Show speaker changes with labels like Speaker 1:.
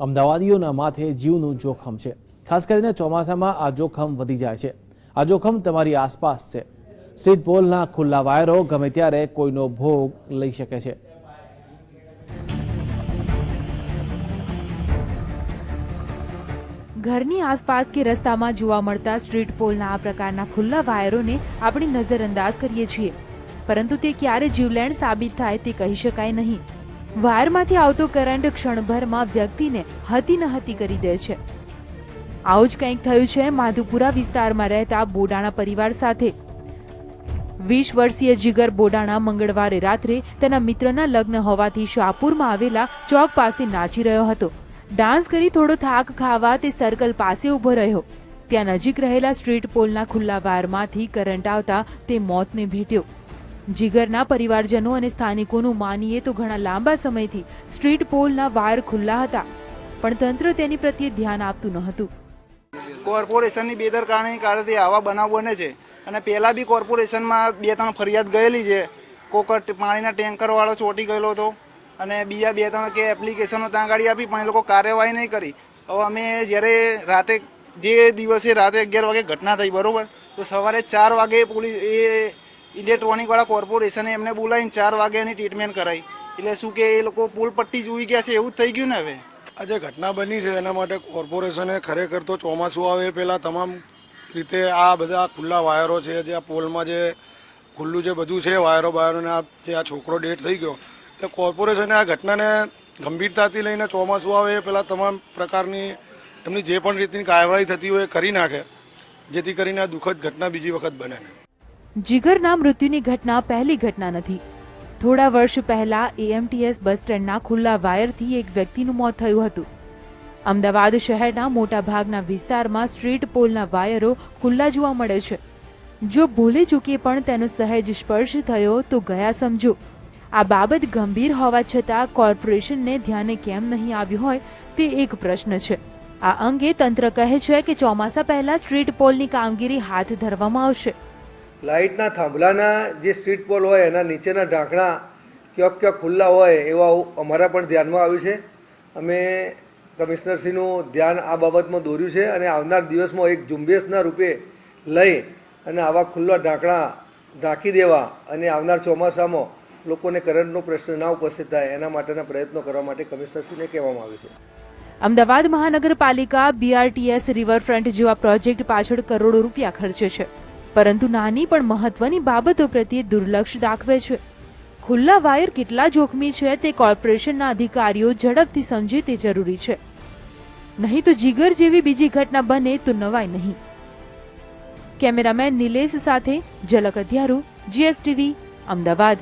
Speaker 1: અમદાવાદીઓના માથે જીવનું જોખમ છે. ખાસ કરીને ચોમાસામાં આ જોખમ વધી જાય છે. આ જોખમ તમારી આસપાસ છે. સ્ટ્રીટ પોલના ખુલ્લા વાયરો ગમે ત્યારે કોઈનો ભોગ લઈ શકે છે.
Speaker 2: ઘરની આસપાસ કે રસ્તામાં જોવા મળતા સ્ટ્રીટ પોલના આ પ્રકારના ખુલ્લા વાયરોને આપણે નજરઅંદાજ કરીએ છીએ. પરંતુ તે ક્યારે જીવલેણ સાબિત થાય તે કહી શકાય નહીં. વાયરમાંથી આવતો કરંટ ક્ષણભરમાં વ્યક્તિને હતી ન હતી કરી દે છે. આવું જ કંઈક થયું છે માધુપુરા વિસ્તારમાં રહેતા બોડાણા પરિવાર સાથે. વીસ વર્ષીય જીગર બોડાણા મંગળવારે રાત્રે તેના મિત્રના લગ્ન હોવાથી શાહપુરમાં આવેલા ચોક પાસે નાચી રહ્યો હતો. ડાન્સ કરી થોડો થાક ખાવા તે સર્કલ પાસે ઊભો રહ્યો. ત્યાં નજીક રહેલા સ્ટ્રીટ પોલના ખુલ્લા વાયરમાંથી કરંટ આવતા તે મોતને ભેટ્યો. જીગરના પરિવારજનો અને સ્થાનિકોનું માનીએ તો ઘણા લાંબા સમયથી સ્ટ્રીટ પોલના વાયર ખુલ્લા હતા, પણ તંત્ર તેની પ્રત્યે ધ્યાન આપતું ન હતું
Speaker 3: કોર્પોરેશનની બેદરકારીને કારણે આવા બનાવ બને છે અને પહેલાં બી કોર્પોરેશનમાં બે ત્રણ ફરિયાદ ગયેલી છે. કોક પાણીના ટેન્કરવાળો ચોંટી ગયેલો હતો અને બીજા બે ત્રણ કે એપ્લિકેશનો ત્યાં ગાડી આપી, પણ એ લોકો કાર્યવાહી નહીં કરી. હવે અમે જ્યારે રાતે, જે દિવસે રાતે અગિયાર વાગે ઘટના થઈ, બરાબર? તો સવારે ચાર વાગે પોલીસ એ ઇલેક્ટ્રોનિકવાળા કોર્પોરેશને એમને બોલાવીને ચાર વાગે એની ટ્રીટમેન્ટ કરાવી એટલે શું કે એ લોકો પુલ પટ્ટી જોઈ ગયા છે, એવું થઈ ગયું ને હવે?
Speaker 4: આ જે ઘટના બની છે, એના માટે કોર્પોરેશને ખરેખર તો ચોમાસું આવે પહેલાં તમામ રીતે આ બધા ખુલ્લા વાયરો છે, જે આ પોલમાં જે ખુલ્લું જે બધું છે, વાયરો બાયરોને આ જે આ છોકરો ડેટ થઈ ગયો. એટલે કોર્પોરેશને આ ઘટનાને ગંભીરતાથી લઈને ચોમાસું આવે એ પહેલાં તમામ પ્રકારની એમની જે પણ રીતની કાર્યવાહી થતી હોય એ કરી નાખે, જેથી કરીને આ દુઃખદ ઘટના બીજી વખત બને. નહીં
Speaker 2: જીગરના મૃત્યુની ઘટના પહેલી ઘટના નથી. થોડા વર્ષ પહેલા એએમટીએસ બસ સ્ટેન્ડના ખુલ્લા વાયરથી એક વ્યક્તિનું મોત થયું હતું. અમદાવાદ શહેરના મોટા ભાગના વિસ્તારમાં સ્ટ્રીટ પોલના વાયરો ખુલ્લા જોવા મળે છે. જો ભૂલી ચૂકી પણ તેનો સહેજ સ્પર્શ થયો તો ગયા સમજો. આ બાબત ગંભીર હોવા છતાં કોર્પોરેશનને ધ્યાને કેમ નહીં આવ્યું હોય તે એક પ્રશ્ન છે. આ અંગે તંત્ર કહે છે કે ચોમાસા પહેલા સ્ટ્રીટ પોલની કામગીરી હાથ ધરવામાં આવશે.
Speaker 5: લાઇટના થાંભલાના જે સ્ટ્રીટ પોલ હોય, એના નીચેના ઢાંકણા ક્યાંક ક્યાંક ખુલ્લા હોય, એવા અમારા પણ ધ્યાનમાં આવ્યું છે. અમે કમિશનરશ્રીનું ધ્યાન આ બાબતમાં દોર્યું છે અને આવનાર દિવસમાં એક ઝુંબેશના રૂપે લઈ અને આવા ખુલ્લા ઢાંકણા ઢાંકી દેવા અને આવનાર ચોમાસામાં લોકોને કરંટનો પ્રશ્ન ના ઉપસ્થિત થાય, એના માટેના પ્રયત્નો કરવા માટે કમિશનરશ્રીને કહેવામાં આવ્યું છે.
Speaker 2: અમદાવાદ મહાનગરપાલિકા બીઆરટીએસ રિવરફ્રન્ટ જેવા પ્રોજેક્ટ પાછળ કરોડો રૂપિયા ખર્ચે છે. પરંતુ નાની પણ મહત્વની બાબતો પ્રત્યે દુર્લક્ષ દાખવે છે. ખુલ્લા વાયર કેટલા જોખમી છે તે કોર્પોરેશનના અધિકારીઓ ઝડપથી સમજે તે જરૂરી છે. નહીં તો જીગર જેવી બીજી ઘટના બને તો નવાય નહીં. કેમેરામેન નિલેશ સાથે ઝલક અધ્યારુ જીએસટીવી, અમદાવાદ.